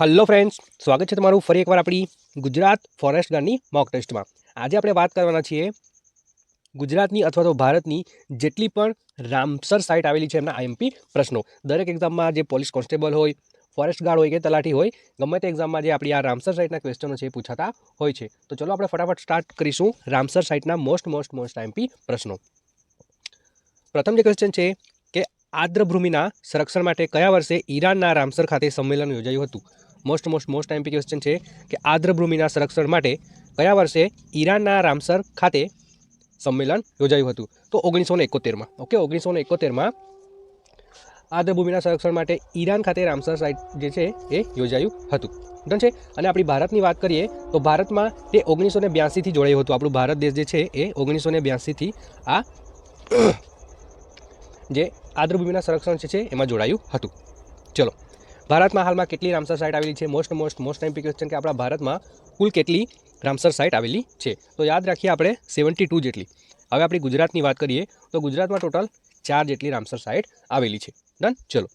Hello friends સ્વાગત છે તમારું ફરી એકવાર આપણી ગુજરાત ફોરેસ્ટ ગાર્ડની મોક ટેસ્ટમાં આજે આપણે વાત કરવાના છીએ ગુજરાતની અથવા તો ભારતની જેટલી પણ રામસર સાઇટ આવેલી છે એમના આઈએમપી પ્રશ્નો. દરેક એક્ઝામમાં જે પોલીસ કોન્સ્ટેબલ હોય ફોરેસ્ટ ગાર્ડ હોય કે તલાટી હોય, ગમે તે એક્ઝામમાં જે આપણી આ રામસર સાઇટના ક્વેશ્ચનો છે એ પૂછાતા હોય છે. તો ચલો આપણે ફટાફટ સ્ટાર્ટ કરીશું રામસર સાઇટના મોસ્ટ મોસ્ટ મોસ્ટ આઈએમપી પ્રશ્નો. પ્રથમ જે ક્વેશ્ચન છે કે આદ્રભૂમિના સંરક્ષણ માટે કયા વર્ષે ઈરાનના રામસર ખાતે સંમેલન યોજાયું હતું? Most most most MP question છે કે આદ્રભૂમિના સંરક્ષણ માટે કયા વર્ષે ઈરાનના રામસર ખાતે સંમેલન યોજાયું હતું? તો ઓગણીસો ને એકોતેરમાં. ઓકે, ઓગણીસો ને એકોતેરમાં આદ્રભૂમિના સંરક્ષણ માટે ઈરાન ખાતે રામસર સાઇટ જે છે એ યોજાયું હતું. ડન છે? અને આપણી ભારતની વાત કરીએ તો ભારતમાં તે ઓગણીસો ને બ્યાસીથી જોડાયું હતું. આપણું ભારત દેશ જે છે એ ઓગણીસો ને બ્યાસીથી આ જે આદ્રભૂમિના સંરક્ષણ છે એમાં જોડાયું હતું. ચલો ભારતમાં હાલમાં કેટલી રામસર સાઇટ આવેલી છે? Most most most time question કે આપણા ભારતમાં કુલ કેટલી રામસર સાઇટ આવેલી છે? તો યાદ રાખીએ આપણે સેવન્ટી ટુ જેટલી. હવે આપણી ગુજરાતની વાત કરીએ, તો ગુજરાતમાં ટોટલ ચાર જેટલી રામસર સાઇટ આવેલી છે. ડન ચલો.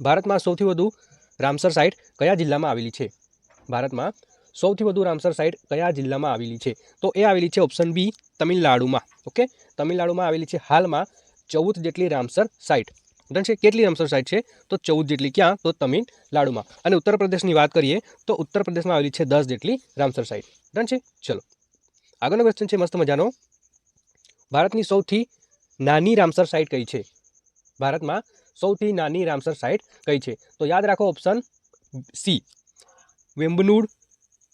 ભારતમાં સૌથી વધુ રામસર સાઇટ કયા જિલ્લામાં આવેલી છે? ભારતમાં સૌથી વધુ રામસર સાઇટ કયા જિલ્લામાં આવેલી છે? તો એ આવેલી છે ઓપ્શન બી તમિલનાડુમાં. ઓકે તમિલનાડુમાં આવેલી છે હાલમાં ચૌદ જેટલી રામસર સાઇટ ડન છે? કેટલી રામસર સાઇટ છે? તો ચૌદ જેટલી. ક્યાં? તો તમિલનાડુમાં અને ઉત્તર પ્રદેશની વાત કરીએ, તો ઉત્તર પ્રદેશમાં આવેલી છે દસ જેટલી રામસર સાઇટ ડન છે? ચલો. આગળનો ક્વેશ્ચન છે, મસ્ત મજાનો. ભારતની સૌથી નાની રામસર સાઇટ કઈ છે? ભારતમાં સૌથી નાની રામસર સાઇટ કઈ છે? તો યાદ રાખો option C Vembanad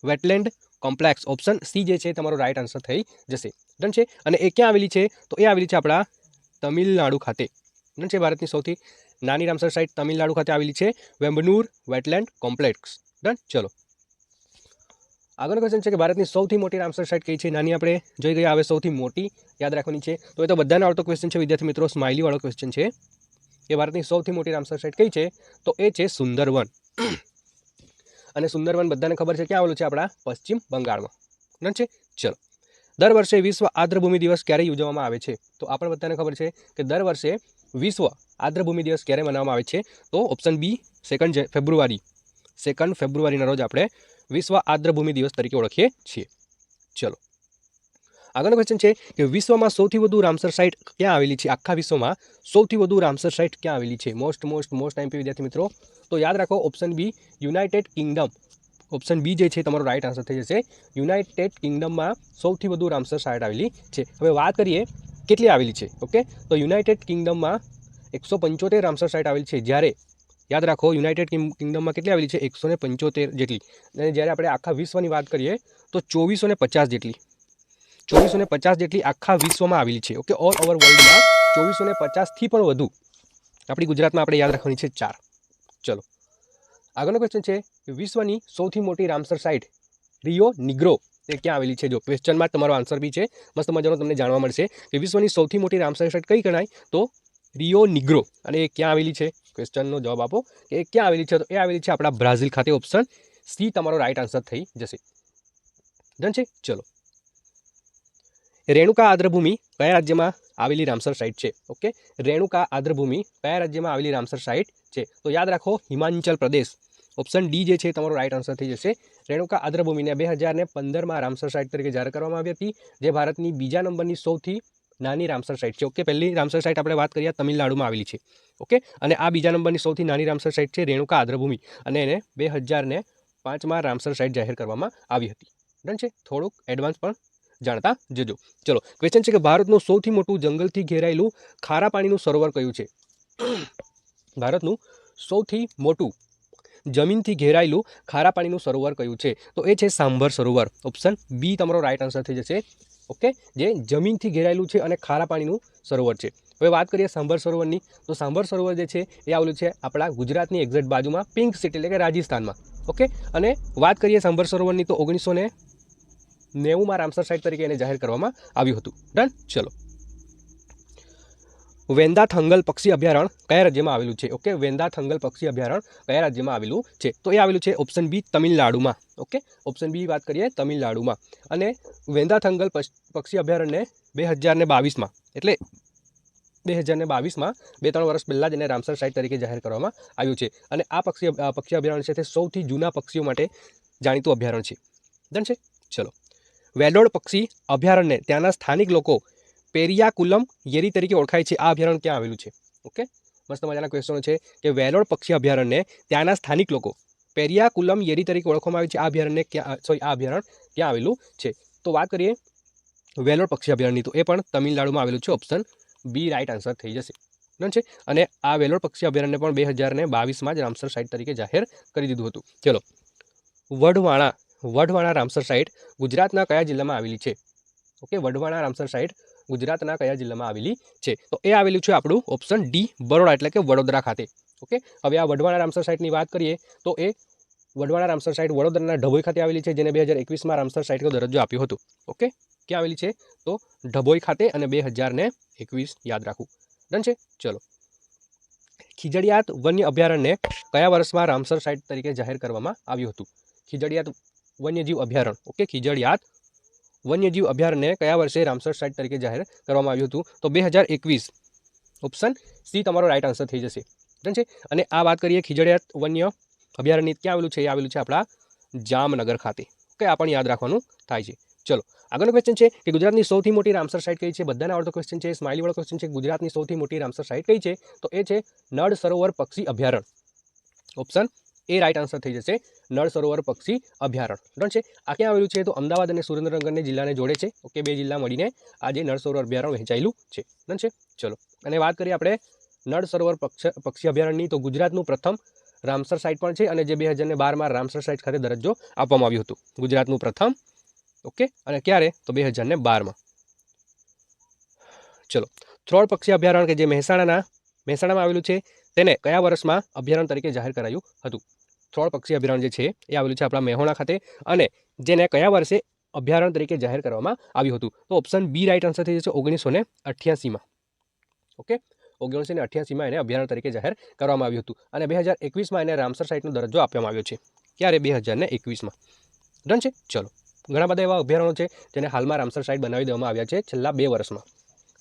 wetland, complex. Option C જે છે, તમારો રાઇટ આન્સર થઈ જશે. ડન છે? અને એ ક્યાં આવેલી છે? તો એ આવેલી છે આપણા તમિલનાડુ ખાતે. છે ભારતની સૌથી નાની રામસર સાઇટ તમિલનાડુ ખાતે આવેલી છે વેમ્બનુર વેટલેન્ડ કોમ્પ્લેક્સ ડન ચલો. આગળનો ક્વેશ્ચન છે કે ભારતની સૌથી મોટી રામસર સાઇટ કઈ છે? નાની આપણે જોઈ ગયા, હવે સૌથી મોટી યાદ રાખવાની છે. તો એ તો બધાને આવડતો ક્વેશ્ચન છે, વિદ્યાર્થી મિત્રો સ્માઇલીવાળો ક્વેશ્ચન છે. કે ભારતની સૌથી મોટી રામસર સાઇટ કઈ છે? તો એ છે સુંદરવન. અને સુંદરવન બધાને ખબર છે, ક્યાં આવેલું છે આપણા? પશ્ચિમ બંગાળમાં. છે? ચલો. દર વર્ષે વિશ્વ આદ્રભૂમિ દિવસ ક્યારે ઉજવવામાં આવે છે? તો આપણે બધાને ખબર છે કે દર વર્ષે વિશ્વ આદ્રભૂમિ દિવસ ક્યારે મનાવવામાં આવે છે? તો option B second February second ફેબ્રુઆરીના રોજ આપણે વિશ્વ આદ્રભૂમિ દિવસ તરીકે ઓળખીએ છીએ. ચલો. આગળનો ક્વેશ્ચન છે કે વિશ્વમાં સૌથી વધુ રામસર સાઇટ ક્યાં આવેલી છે? આખા વિશ્વમાં સૌથી વધુ રામસર સાઇટ ક્યાં આવેલી છે? મોસ્ટ મોસ્ટ મોસ્ટ એમપી વિદ્યાર્થી મિત્રો, તો યાદ રાખો option B United Kingdom option B જે છે, તમારો રાઇટ આન્સર થઈ જશે. યુનાઇટેડ કિંગડમમાં સૌથી વધુ રામસર સાઇટ આવેલી છે. હવે વાત કરીએ કેટલી આવેલી છે? ઓકે? તો યુનાઇટેડ કિંગડમમાં એકસો પંચોતેર રામસર સાઇટ આવેલી છે. જ્યારે, યાદ રાખો, યુનાઇટેડ કિંગડમમાં કેટલી આવેલી છે? એકસો ને પંચોતેર જેટલી. અને જ્યારે આપણે આખા વિશ્વની વાત કરીએ, તો ચોવીસો ને પચાસ જેટલી. ચોવીસો ને પચાસ જેટલી આખા વિશ્વમાં આવેલી છે. ઓકે? ઓલ ઓવર વર્લ્ડમાં ચોવીસો ને પચાસથી પણ વધુ. આપણી ગુજરાતમાં આપણે યાદ રાખવાની છે ચાર. ચલો. આગળનો ક્વેશ્ચન છે, વિશ્વની સૌથી મોટી રામસર સાઇટ, રિયો નિગ્રો. એ ક્યાં આવેલી છે? જો ક્વેશ્ચનમાં તમારો આન્સર બી છે. મસ્ત મજાનો તમને જાણવા મળશે કે વિશ્વની સૌથી મોટી રામસર સાઇટ કઈ ગણાય? તો રિયો નિગ્રો. અને એ ક્યાં આવેલી છે? ક્વેશ્ચનનો જવાબ આપો. કે એ ક્યાં આવેલી છે? તો એ આવેલી છે આપણા બ્રાઝિલ ખાતે ઓપ્શન સી. તમારો રાઇટ આન્સર થઈ જશે. ડન છે? ચલો. રેણુકા આદ્રભૂમિ કયા રાજ્યમાં આવેલી રામસર સાઇટ છે? ઓકે રેણુકા આદ્રભૂમિ કયા રાજ્યમાં આવેલી રામસર સાઇટ છે? તો યાદ રાખો, હિમાચલ પ્રદેશ. ઓપ્શન ડી જે છે તમારો રાઈટ આન્સર થઈ જશે. રેણુકા આદ્રભૂમિને બે હજારને પંદરમાં રામસર સાઇટ તરીકે જાહેર કરવામાં આવી હતી, જે ભારતની બીજા નંબરની સૌથી નાની રામસર સાઇટ છે. ઓકે પહેલી રામસર સાઇટ આપણે વાત કરીએ તમિલનાડુમાં આવેલી છે. ઓકે અને આ બીજા નંબરની સૌથી નાની રામસર સાઇટ છે રેણુકા આદ્રભૂમિ, અને એને બે હજારને પાંચમાં રામસર સાઇટ જાહેર કરવામાં આવી હતી. ડન છે? થોડુંક એડવાન્સ પણ જાણતા જજો. ચલો ક્વેશ્ચન છે કે ભારતનું સૌથી મોટું જંગલથી ઘેરાયેલું ખારા પાણીનું સરોવર કયું છે? ભારતનું સૌથી મોટું જમીનથી ઘેરાયેલું ખારા પાણીનું સરોવર કયું છે? તો એ છે સાંભર સરોવર. ઓપ્શન બી તમારો રાઈટ આન્સર થઈ જશે. ઓકે જે જમીનથી ઘેરાયેલું છે અને ખારા પાણીનું સરોવર છે. હવે વાત કરીએ સાંભર સરોવરની. તો સાંભર સરોવર જે છે, એ આવેલું છે આપણા ગુજરાતની એક્ઝેક્ટ બાજુમાં પિંક સિટી એટલે કે રાજસ્થાનમાં. ઓકે અને વાત કરીએ સાંભર સરોવરની, તો ઓગણીસો ને નેવુંમાં રામસર સાઇટ તરીકે એને જાહેર કરવામાં આવ્યું હતું. ડન ચલો. વેંદા થંગલ પક્ષી અભયારણ્ય કયા રાજ્યમાં આવેલું છે? ઓકે વેંદા થંગલ પક્ષી અભયારણ્ય કયા રાજ્યમાં આવેલું છે? તો એ આવેલું છે ઓપ્શન બી તમિલનાડુમાં. ઓકે ઓપ્શન બી વાત કરીએ તમિલનાડુમાં. અને વેંદા થંગલ પક્ષી અભયારણ્યને બે હજારને બાવીસમાં. એટલે બે હજારને બાવીસમાં બે ત્રણ વર્ષ પહેલાં જ એને રામસર સાઇટ તરીકે જાહેર કરવામાં આવ્યું છે. અને આ પક્ષી પક્ષી અભયારણ્ય છે તે સૌથી જૂના પક્ષીઓ માટે જાણીતું અભયારણ્ય છે. ડન છે? ચલો. વેલોડ પક્ષી અભયારણ્ય, ત્યાંના સ્થાનિક લોકો પેરિયાકુલમ યેરી તરીકે ઓળખાય છે. આ અભયારણ્ય ક્યાં આવેલું છે? ઓકે? મસ્ત મજાના ક્વેશ્ચનો છે કે વેલોડ પક્ષી અભયારણ્યને ત્યાંના સ્થાનિક લોકો પેરિયાકુલમ યેરી તરીકે ઓળખવામાં આવે છે. આ અભયારણ્ય ક્યાં સોરી આ અભયારણ્ય ક્યાં આવેલું છે? તો વાત કરીએ વેલોડ પક્ષી અભયારણ્યની તો એ પણ તમિલનાડુમાં આવેલું છે. ઓપ્શન બી રાઇટ આન્સર થઈ જશે. છે? અને આ વેલોડ પક્ષી અભયારણ્ય પણ બે હજારને બાવીસમાં જ રામસર સાઇટ તરીકે જાહેર કરી દીધું હતું. ચલો. વઢવાણા વઢવાણા રામસર સાઇટ ગુજરાતના કયા જિલ્લામાં આવેલી છે? ઓકે? વઢવાણા રામસર સાઇટ ગુજરાતના કયા જિલ્લામાં આવેલી છે? તો એ આવેલું છે આપણું ઓપ્શન ડી બરોડા એટલે કે વડોદરા ખાતે. ઓકે? હવે આ વઢવાણા રામસર સાઇટની વાત કરીએ, તો એ વઢવાણા રામસર સાઇટ વડોદરાના ઢભોઈ ખાતે આવેલી છે, જેને બે હજાર એકવીસમાં રામસર સાઇટનો દરજ્જો આપ્યો હતો. ઓકે? ક્યાં આવેલી છે? તો ઢભોઈ ખાતે અને બે હજારને એકવીસ, યાદ રાખવું. ડન છે? ચલો. ખીજડીયાત વન્ય અભયારણ્યને કયા વર્ષમાં રામસર સાઇટ તરીકે જાહેર કરવામાં આવ્યું હતું? ખીજડીયાત વન્યજીવ અભયારણ્ય. ઓકે? ખીજડીયાત વન્યજીવ અભયારણ્ય કયા વર્ષે રામસર સાઇટ તરીકે જાહેર કરવામાં આવ્યું હતું? તો બે હજાર એકવીસ ઓપ્શન સી તમારો રાઇટ આન્સર થઈ જશે. છે? અને આ વાત કરીએ ખીજડિયાત વન્ય અભયારણ્ય ક્યાં આવેલું છે? એ આવેલું છે આપણા જામનગર ખાતે. ઓકે? આ પણ યાદ રાખવાનું થાય છે. ચલો, આગળનો ક્વેશ્ચન છે કે ગુજરાતની સૌથી મોટી રામસર સાઇટ કઈ છે? બધાને આવડતો ક્વેશ્ચન છે સ્માઇલીવાળો ક્વેશ્ચન છે ગુજરાતની સૌથી મોટી રામસર સાઇટ કઈ છે? તો એ છે નળ સરોવર પક્ષી અભયારણ્ય. ઓપ્શન એ રાઇટ આન્સર થઈ જશે. નળ સરોવર પક્ષી અભયારણ્ય. ડન છે? આ ક્યાં આવેલું છે? તો અમદાવાદ અને સુરેન્દ્રનગરને જિલ્લાને જોડે છે. ઓકે, બે જિલ્લા મળીને આજે નળ સરોવર અભયારણ્ય વહેંચાયેલું છે. ડન છે? ચલો. અને વાત કરીએ આપણે નળ સરોવર પક્ષ અભયારણ્યની. તો ગુજરાતનું પ્રથમ રામસર સાઇટ પણ છે અને જે બે હજારને બારમાં રામસર સાઇટ ખાતે દરજ્જો આપવામાં આવ્યું હતું. ગુજરાતનું પ્રથમ. ઓકે? અને ક્યારે? તો બે હજારને બારમાં. ચલો. થ્રોડ પક્ષી અભયારણ્ય કે જે મહેસાણાના, મહેસાણામાં આવેલું છે, તેને કયા વર્ષમાં અભયારણ્ય તરીકે જાહેર કરાયું હતું? થ્રોડ પક્ષી અભયારણ્ય છે એ આવેલું છે આપણા મેહોણા ખાતે અને જેને કયા વર્ષે અભયારણ્ય તરીકે જાહેર કરવામાં આવ્યું હતું. તો ઓપ્શન બી રાઇટ આન્સર થઈ જશે ઓગણીસો ને અઠ્યાસીમાં. ઓકે ઓગણીસો ને અઠ્યાસીમાં એને અભયારણ્ય તરીકે જાહેર કરવામાં આવ્યું હતું. અને બે હજાર એકવીસમાં એને રામસર સાઇટનો દરજ્જો આપવામાં આવ્યો છે. ક્યારે? બે હજાર ને એકવીસમાં. ડન છે? ચલો. ઘણા બધા એવા અભયારણ્યો છે જેને હાલમાં રામસર સાઇટ બનાવી દેવામાં આવ્યા છે છેલ્લા બે વર્ષમાં.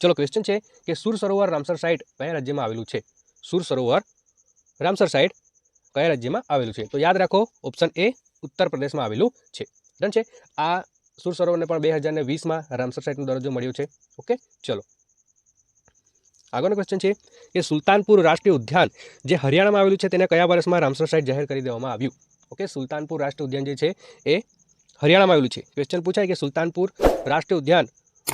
ચલો ક્વેશ્ચન છે કે સુર સરોવર રામસર સાઇટ કયા રાજ્યમાં આવેલું છે? સુર સરોવર રામસર સાઇટ કયા રાજ્યમાં આવેલું છે? તો યાદ રાખો ઓપ્શન એ ઉત્તર પ્રદેશમાં આવેલું છે. ડન છે? આ સુર સરોવરને પણ બે હજાર ને વીસમાં રામસર સાઇટનો દરજ્જો મળ્યો છે. ઓકે? ચલો. આગળનો ક્વેશ્ચન છે કે સુલતાનપુર રાષ્ટ્રીય ઉદ્યાન જે હરિયાણામાં આવેલું છે તેને કયા વર્ષમાં રામસર સાઇટ જાહેર કરી દેવામાં આવ્યું? ઓકે? સુલતાનપુર રાષ્ટ્રીય ઉદ્યાન જે છે એ હરિયાણામાં આવેલું છે. ક્વેશ્ચન પૂછાય કે સુલતાનપુર રાષ્ટ્રીય ઉદ્યાન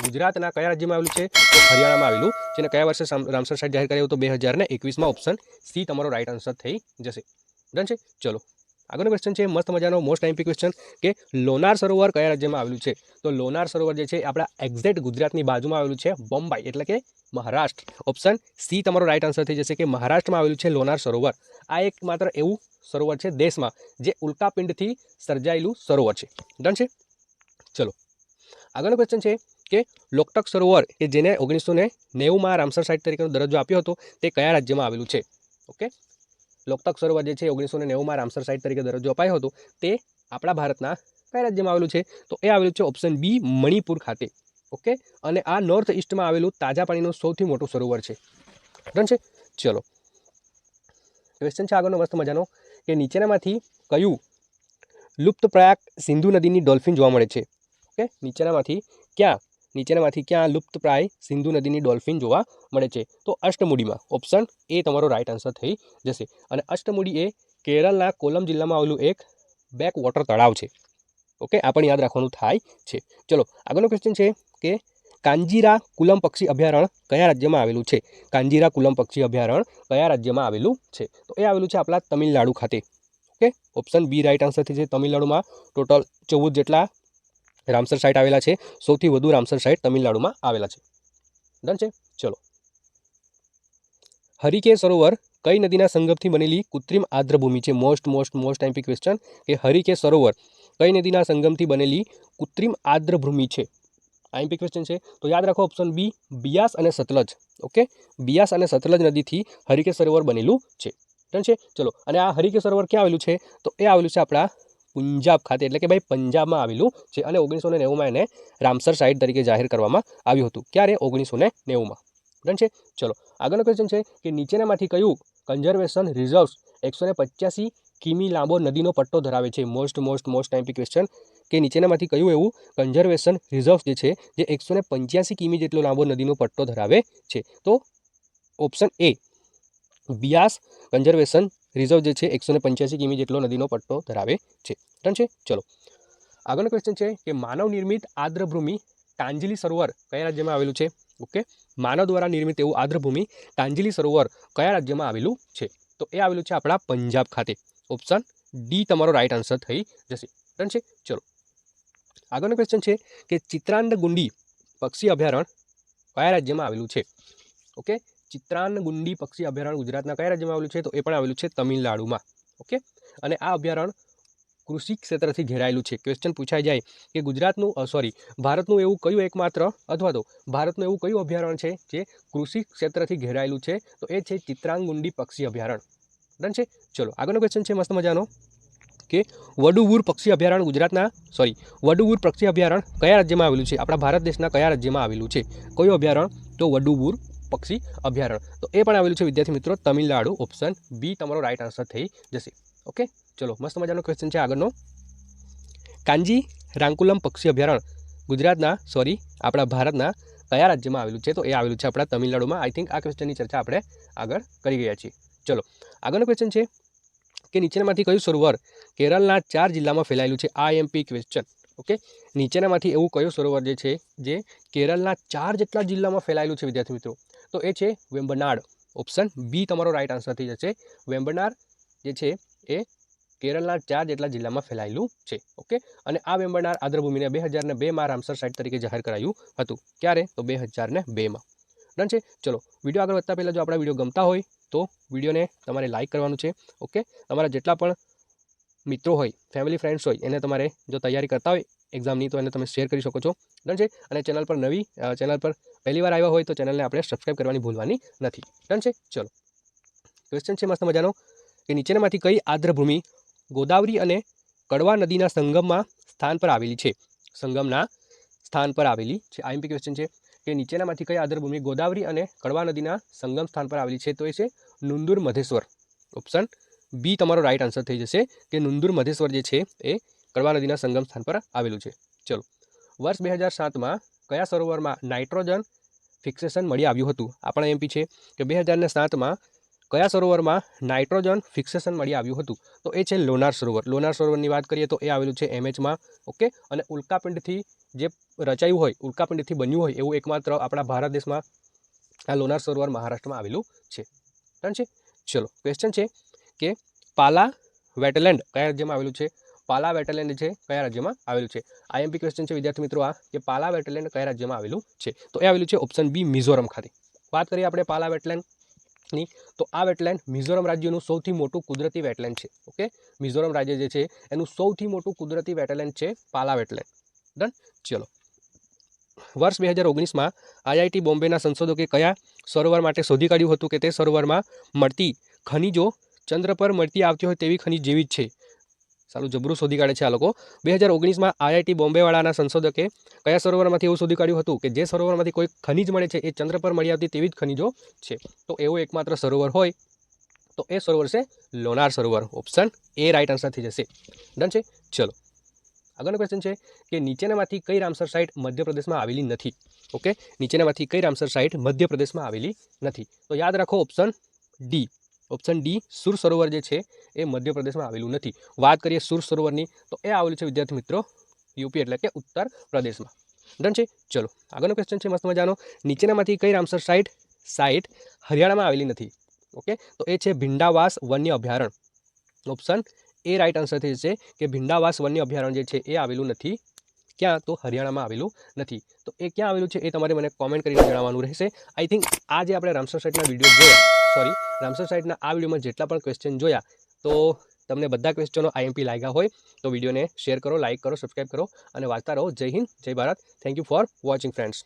ગુજરાતના કયા રાજ્યમાં આવેલું છે? તો હરિયાણામાં આવેલું. જેને કયા વર્ષે રામસર સાઇટ જાહેર કર્યું તો બે હજારને એકવીસમાં ઓપ્શન સી તમારો રાઇટ આન્સર થઈ જશે. ડન છે? ચલો. આગળનો ક્વેશ્ચન છે, મસ્ત મજાનો મોસ્ટ આઈમ્પી ક્વેશ્ચન કે લોનાર સરોવર કયા રાજ્યમાં આવેલું છે? તો લોનાર સરોવર જે છે આપણા એક્ઝેક્ટ ગુજરાતની બાજુમાં આવેલું છે, બોમ્બાઈ, એટલે કે મહારાષ્ટ્ર. ઓપ્શન સી તમારો રાઇટ આન્સર થઈ જશે કે મહારાષ્ટ્રમાં આવેલું છે લોનાર સરોવર. આ એક માત્ર એવું સરોવર છે દેશમાં જે ઉલ્કાપિંડથી સર્જાયેલું સરોવર છે. ડન છે? ચલો. આગળનો ક્વેશ્ચન છે કે લોકટક સરોવર કે જેને ઓગણીસો ને નેવુંમાં રામસર સાઇટ તરીકેનો દરજ્જો આપ્યો હતો, તે કયા રાજ્યમાં આવેલું છે? ઓકે લોકટક સરોવર જે છે ઓગણીસો ને નેવુંમાં રામસર સાઇટ તરીકે દરજ્જો અપાયો હતો. તે આપણા ભારતના કયા રાજ્યમાં આવેલું છે. તો એ આવેલું છે ઓપ્શન બી મણિપુર ખાતે. ઓકે? અને આ નોર્થ ઇસ્ટમાં આવેલું તાજા પાણીનું સૌથી મોટું સરોવર છે. ડન છે? ચલો. ક્વેશ્ચન છે આગળનો મસ્ત મજાનો, કે નીચેનામાંથી કયું લુપ્તપ્રાય સિંધુ નદીની ડોલ્ફિન જોવા મળે છે? ઓકે? નીચેનામાંથી ક્યાં નીચેનામાંથી ક્યાં લુપ્તપ્રાય સિંધુ નદીની ડોલ્ફિન જોવા મળે છે? તો અષ્ટમુડીમાં ઓપ્શન એ તમારો રાઇટ આન્સર થઈ જશે. અને અષ્ટમુડી એ કેરળના કોલમ જિલ્લામાં આવેલું એક બેક વોટર તળાવ છે. ઓકે આ પણ યાદ રાખવાનું થાય છે. ચલો, આગળનો ક્વેશ્ચન છે કે કાંજીરા કુલમ પક્ષી અભયારણ્ય કયા રાજ્યમાં આવેલું છે? કાંજીરા કુલમ પક્ષી અભયારણ્ય કયા રાજ્યમાં આવેલું છે? તો એ આવેલું છે આપણા તમિલનાડુ ખાતે. Okay option B right answer છે તમિલનાડુમાં. ટોટલ ચૌદ જેટલા રામસર સાઇટ આવેલા છે. સૌથી વધુ રામસર સાઇટ તમિલનાડુમાં આવેલા છે. ડન છે? ચલો. હરિકે સરોવર કઈ નદીના સંગમથી બનેલી કૃત્રિમ આદ્રભૂમિ છે? Most most most IMP question કે હરિકે સરોવર કઈ નદીના સંગમથી બનેલી કૃત્રિમ આદ્રભૂમિ છે? આઈમ્પી ક્વેશ્ચન છે. તો યાદ રાખો ઓપ્શન બી બિયાસ અને સતલજ. ઓકે બિયાસ અને સતલજ નદીથી હરિકે સરોવર બનેલું છે. ડન છે? ચલો. અને આ હરિકે સરોવર ક્યાં આવેલું છે? તો એ આવેલું છે આપણા પંજાબ ખાતે, એટલે કે ભાઈ પંજાબમાં આવેલું છે અને ઓગણીસો ને નેવુંમાં એને રામસર સાઇટ તરીકે જાહેર કરવામાં આવ્યું હતું. ક્યારે? ઓગણીસો ને નેવુંમાં. ડન છે? ચલો, આગળનો ક્વેશ્ચન છે કે નીચેનામાંથી કયું કન્ઝર્વેશન રિઝર્વ્સ એકસો ને પચાસી કિમી લાંબો નદીનો પટ્ટો ધરાવે છે? Most most most IMP question કે નીચેનામાંથી કયું એવું કન્ઝર્વેશન રિઝર્વ્સ જે છે, જે એકસો ને પંચ્યાસી કિમી જેટલો લાંબો નદીનો પટ્ટો ધરાવે છે? તો option A Beas conservation reserve જે છે એકસો ને પંચ્યાસી કિમી જેટલો નદીનો પટ્ટો ધરાવે છે. ડન છે? ચલો. આગળનો ક્વેશ્ચન છે કે માનવ નિર્મિત આર્દ્રભૂમિ તાંજલી સરોવર કયા રાજ્યમાં આવેલું છે? ઓકે. માનવ દ્વારા નિર્મિત એવું આદ્રભૂમિ તાંજલી સરોવર કયા રાજ્યમાં આવેલું છે? તો એ આવેલું છે આપણા પંજાબ ખાતે. ઓપ્શન ડી તમારો રાઈટ આન્સર થઈ જશે. ડન છે? ચલો. આગળનો ક્વેશ્ચન છે કે ચિત્રાંડ ગુંડી પક્ષી અભયારણ્ય કયા રાજ્યમાં આવેલું છે? ઓકે. ચિત્રાંડ ગુંડી પક્ષી અભયારણ્ય ગુજરાતના કયા રાજ્યમાં આવેલું છે? તો એ પણ આવેલું છે તમિલનાડુમાં. ઓકે? અને આ અભયારણ્ય કૃષિ ક્ષેત્રથી ઘેરાયેલું છે. ક્વેશ્ચન પૂછાઈ જાય કે ગુજરાતનું સોરી ભારતનું એવું કયું એકમાત્ર અથવા તો ભારતનું એવું કયું અભયારણ્ય છે જે કૃષિ ક્ષેત્રથી ઘેરાયેલું છે? તો એ છે ચિત્રાંગુંડી પક્ષી અભયારણ્ય. ડન છે? ચલો, આગળનો ક્વેશ્ચન છે, મસ્ત મજાનો. કે વડુવૂર પક્ષી અભયારણ્ય ગુજરાતના સોરી વડુવુર પક્ષી અભયારણ્ય કયા રાજ્યમાં આવેલું છે? આપણા ભારત દેશના કયા રાજ્યમાં આવેલું છે? કયું અભયારણ્ય? તો વડુવૂર પક્ષી અભયારણ્ય. તો એ પણ આવેલું છે, વિદ્યાર્થી મિત્રો, તમિલનાડુ ઓપ્શન બી તમારો રાઇટ આન્સર થઈ જશે. ઓકે ચલો, મસ્ત મજાનો ક્વેશ્ચન છે આગળનો. કાંજી રાંકુલમ પક્ષી અભયારણ્ય, ગુજરાતના સોરી આપણા ભારતના કયા રાજ્યમાં આવેલું છે? તો એ આવેલું છે આપણા તમિલનાડુમાં. આઈ થિંક આ ક્વેશ્ચનની ચર્ચા આપણે આગળ કરી ગયા છીએ. ચલો, આગળનો ક્વેશ્ચન છે કે નીચેનામાંથી કયું સરોવર કેરળના ચાર જિલ્લામાં ફેલાયેલું છે? આઈએમપી ક્વેશ્ચન ઓકે નીચેનામાંથી એવું કયું સરોવર જે છે, જે કેરળના ચાર જેટલા જિલ્લામાં ફેલાયેલું છે, વિદ્યાર્થી મિત્રો? તો એ છે વેમ્બનાડ ઓપ્શન બી તમારો રાઈટ આન્સર થઈ જશે. વેમ્બનાર જે છે એ કેરળના ચાર જેટલા જિલ્લામાં ફેલાયેલું છે. ઓકે અને આ વેમ્બનાર આદ્રભૂમિને બે હજારને બેમાં રામસર સાઇટ તરીકે જાહેર કરાયું હતું. ક્યારે? તો બે હજારને બેમાં. ડન છે? ચલો વીડિયો આગળ વધતા પહેલાં જો આપણા વીડિયો ગમતા હોય, તો વિડીયોને તમારે લાઇક કરવાનું છે. ઓકે તમારા જેટલા પણ મિત્રો હોય ફેમિલી ફ્રેન્ડ્સ હોય, એને તમારે જો તૈયારી કરતા હોય એક્ઝામની તો એને તમે શેર કરી શકો છો. ડન છે? અને ચેનલ પર નવી ચેનલ પર પહેલી વાર આવ્યા હોય તો ચેનલને આપણે સબસ્ક્રાઈબ કરવાની ભૂલવાની નથી. ડન છે? ચલો. ક્વેશ્ચન છે મસ્ત મજાનો, કે નીચેનામાંથી કઈ આર્દ્રભૂમિ ગોદાવરી અને કડવા નદીના સંગમમાં સ્થાન પર આવેલી છે? સંગમના સ્થાન પર આવેલી છે. આઈએમપી ક્વેશ્ચન છે. કે નીચેનામાંથી કઈ આદ્રભૂમિ ગોદાવરી અને કડવા નદીના સંગમ સ્થાન પર આવેલી છે? તો એ છે નુંદુર મધેશ્વર. ઓપ્શન બી તમારો રાઈટ આન્સર થઈ જશે કે નુંદુર મધેશ્વર જે છે એ કડવા નદીના સંગમ સ્થાન પર આવેલું છે. ચલો, વર્ષ બે હજાર સાતમાં કયા સરોવરમાં નાઇટ્રોજન ફિક્સેશન મળી આવ્યું હતું? આપણા એમપી છે કે બે હજારને સાતમાં કયા સરોવરમાં નાઇટ્રોજન ફિક્સેશન મળી આવ્યું હતું? તો એ છે લોનાર સરોવર. લોનાર સરોવરની વાત કરીએ તો એ આવેલું છે એમએચમાં, ઓકે? અને ઉલ્કાપિંડથી જે રચાયું હોય, ઉલ્કાપિંડથી બન્યું હોય, એવું એકમાત્ર આપણા ભારત દેશમાં આ લોનાર સરોવર મહારાષ્ટ્રમાં આવેલું છે. ડન છે? ચલો ક્વેશ્ચન છે કે પાલા વેટલેન્ડ કયા રાજ્યમાં આવેલું છે? પાલા વેટરલેન્ડ છે કયા રાજ્યમાં આવેલું છે? આઈએમપી ક્વેશ્ચન છે, વિદ્યાર્થી મિત્રો, આ કે પાલા વેટરલેન્ડ કયા રાજ્યમાં આવેલું છે? તો એ આવેલું છે ઓપ્શન બી મિઝોરમ ખાતે. વાત કરીએ આપણે પાલા વેટલેન્ડની તો આ વેટલેન્ડ મિઝોરમ રાજ્યનું સૌથી મોટું કુદરતી વેટલેન્ડ છે ઓકે મિઝોરમ રાજ્ય જે છે, એનું સૌથી મોટું કુદરતી વેટલેન્ડ છે પાલા વેટલેન્ડ ડન ચલો. વર્ષ બે હજાર ઓગણીસમાં આઈઆઈટી બોમ્બેના સંશોધકે કયા સરોવર માટે શોધી કાઢ્યું હતું કે તે સરોવરમાં મળતી ખનિજો ચંદ્ર પર મળતી આવતી હોય તેવી ખનિજ જેવી જ છે? સારું જબરું શોધી કાઢે છે આ લોકો. બે હજાર ઓગણીસમાં આઈઆઈટી બોમ્બેવાળાના સંશોધકે કયા સરોવરમાંથી એવું શોધી કાઢ્યું હતું કે જે સરોવરમાંથી કોઈ ખનિજ મળે છે એ ચંદ્ર પર મળી આવતી તેવી જ ખનિજો છે. તો એવો એકમાત્ર સરોવર હોય તો એ સરોવર છે લોનાર સરોવર. ઓપ્શન એ રાઇટ આન્સર થઈ જશે. ડન છે? ચલો. આગળનો ક્વેશ્ચન છે કે નીચેનામાંથી કઈ રામસર સાઇટ મધ્યપ્રદેશમાં આવેલી નથી? ઓકે નીચેનામાંથી કઈ રામસર સાઇટ મધ્યપ્રદેશમાં આવેલી નથી? તો યાદ રાખો ઓપ્શન ડી ઓપ્શન ડી સુર સરોવર જે છે એ મધ્યપ્રદેશમાં આવેલું નથી. વાત કરીએ સુર સરોવરની, તો એ આવેલું છે, વિદ્યાર્થી મિત્રો, યુપી એટલે કે ઉત્તર પ્રદેશમાં. ડન છે? ચલો, આગળનો ક્વેશ્ચન છે, મસ્ત મજાનો. નીચેનામાંથી કઈ રામસર સાઇટ સાઇટ હરિયાણામાં આવેલી નથી. ઓકે? તો એ છે ભિંડાવાસ વન્ય અભયારણ્ય ઓપ્શન એ રાઇટ આન્સર થઈ જશે કે ભિંડાવાસ વન્ય અભયારણ્ય જે છે એ આવેલું નથી. ક્યાં? તો હરિયાણામાં આવેલું નથી. તો એ ક્યાં આવેલું છે એ તમારે મને કોમેન્ટ કરીને જણાવવાનું રહેશે. આઈ થિંક આ જે આપણે રામસર સાઇટના વીડિયો જોયા સોરી, રામસર સાઇટના આ વિડીયોમાં જેટલા પણ ક્વેશ્ચન જોયા, તો તમને બધા ક્વેશ્ચનો આઈએમપી લાગ્યા હોય, તો વિડીયોને શેર કરો લાઇક કરો સબસ્ક્રાઈબ કરો અને વાંચતા રહો. જય હિન્દ, જય Bharat. Thank you for watching friends